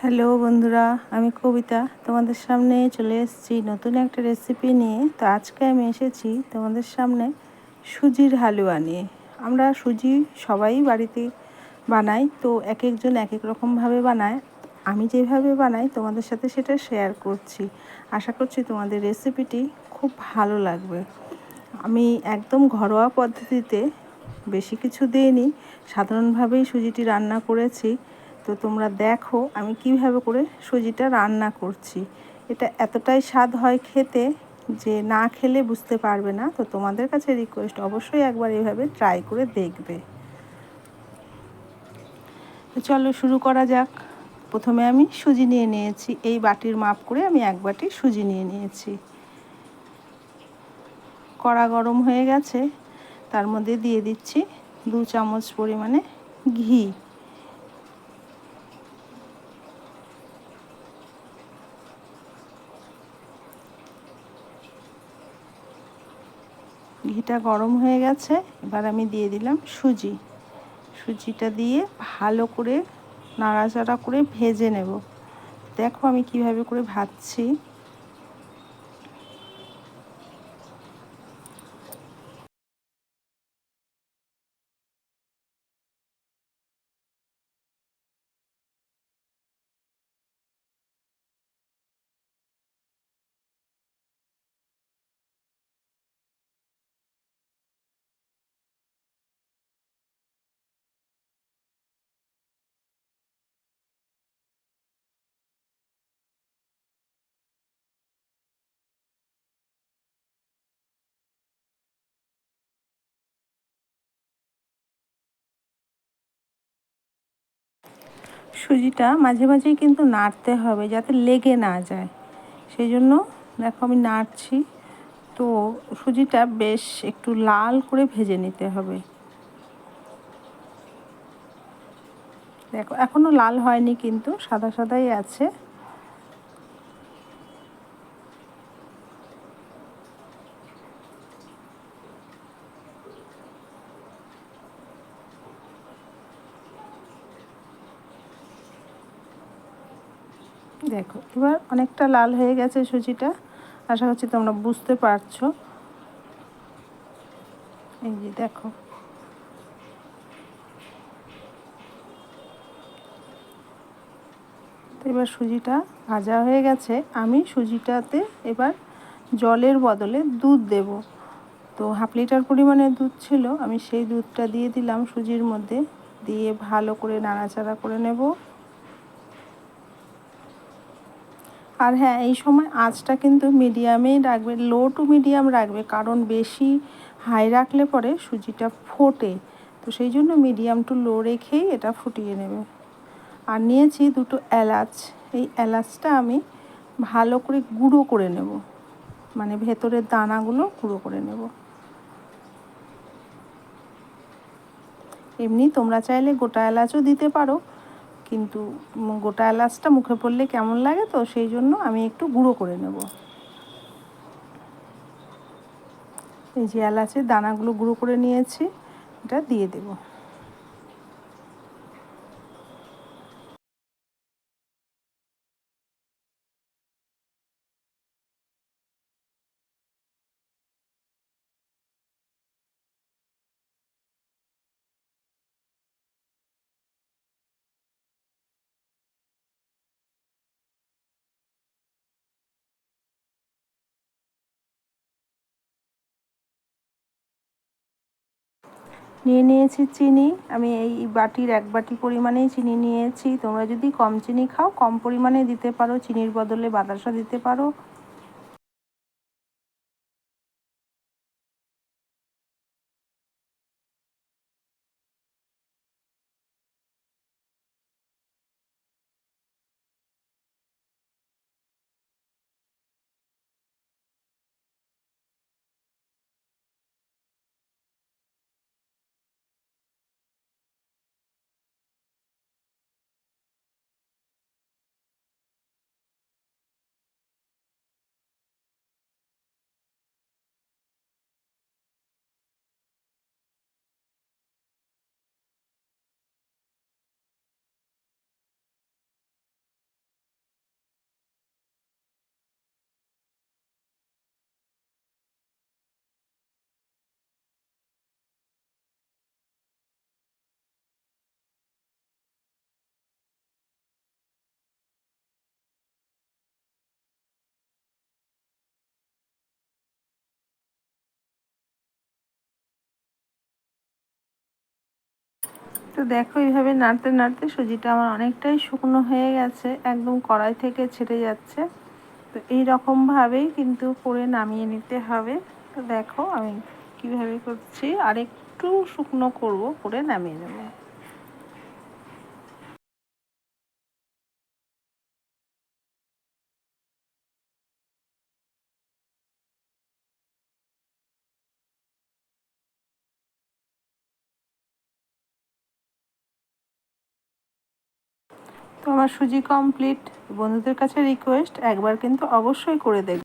Hello বন্ধুরা, আমি কবিতা। তোমাদের সামনে চলে এসেছি নতুন একটা রেসিপি নিয়ে। তো আজকে আমি এসেছি তোমাদের সামনে সুজির হালুয়া নিয়ে। আমরা সুজি সবাই বাড়িতে বানাই, তো এক একজন এক এক রকমভাবে বানায়। আমি যেভাবে বানাই, তোমাদের সাথে সেটা শেয়ার করছি। আশা করছি তোমাদের রেসিপিটি খুব ভালো লাগবে। আমি একদম ঘরোয়া পদ্ধতিতে বেশি কিছু দিইনি। সাধারণভাবেই সুজিটি রান্না করেছি। তো তোমরা দেখো আমি কীভাবে করে সুজিটা রান্না করছি। এটা এতটাই স্বাদ হয় খেতে যে না খেলে বুঝতে পারবে না। তো তোমাদের কাছে রিকোয়েস্ট অবশ্যই একবার এভাবে ট্রাই করে দেখবে। তো চলো শুরু করা যাক। প্রথমে আমি সুজি নিয়ে নিয়েছি। এই বাটির মাপ করে আমি এক বাটি সুজি নিয়ে নিয়েছি। কড়া গরম হয়ে গেছে। তার মধ্যে দিয়ে দিচ্ছি দু চামচ পরিমাণে ঘি। ঘিটা গরম হয়ে গেছে, এবার আমি দিয়ে দিলাম সুজি। সুজিটা দিয়ে ভালো করে নাড়াচাড়া করে ভেজে নেব। দেখো আমি কীভাবে করে ভাজছি। সুজিটা মাঝে মাঝেই কিন্তু নাড়তে হবে যাতে লেগে না যায়। সেই জন্য দেখো আমি নাড়ছি। তো সুজিটা বেশ একটু লাল করে ভেজে নিতে হবে। দেখো এখনও লাল হয়নি কিন্তু, সাদা সাদাই আছে। দেখো, এবার অনেকটা লাল হয়ে গেছে সুজিটা। আশা করছি তোমরা বুঝতে পারছ। এই যে দেখো। তো এবার সুজিটা ভাজা হয়ে গেছে। আমি সুজিটাতে এবার জলের বদলে দুধ দেব। তো হাফ লিটার পরিমাণে দুধ ছিল, আমি সেই দুধটা দিয়ে দিলাম সুজির মধ্যে। দিয়ে ভালো করে নাড়াচাড়া করে নেব। আর হ্যাঁ এই সময় আঁচটা কিন্তু মিডিয়ামেই রাখবে লো টু মিডিয়াম রাখবে, কারণ বেশি হাই রাখলে পরে সুজিটা ফোটে। তো সেই জন্য মিডিয়াম টু লো রেখেই এটা ফুটিয়ে নেবে। আর নিয়েছি দুটো এলাচ। এই এলাচটা আমি ভালো করে গুঁড়ো করে নেব। মানে ভেতরের দানাগুলো গুঁড়ো করে নেব। এমনি তোমরা চাইলে গোটা এলাচও দিতে পারো। কিন্তু গোটা এলাচটা মুখে পড়লে কেমন লাগে তো সেই জন্য আমি একটু গুঁড়ো করে নেব। এই যে এলাচের দানাগুলো গুঁড়ো করে নিয়েছি, এটা দিয়ে দেবো। নিয়ে নিয়েছি চিনি। আমি এই বাটির এক বাটি পরিমাণেই চিনি নিয়েছি। তোমরা যদি কম চিনি খাও, কম পরিমাণে দিতে পারো। চিনির বদলে বাতাসা দিতে পারো। তো দেখো, এইভাবে নাড়তে নাড়তে সুজিটা আমার অনেকটাই শুকনো হয়ে গেছে, একদম কড়াই থেকে ছেড়ে যাচ্ছে। তো এই রকমভাবেই কিন্তু করে নামিয়ে নিতে হবে। তো দেখো আমি কীভাবে করছি আর একটু শুকনো করব, করে নামিয়ে নেব। আমার সুজি কমপ্লিট বন্ধুদের কাছে রিকোয়েস্ট একবার কিন্তু অবশ্যই করে দেখবে।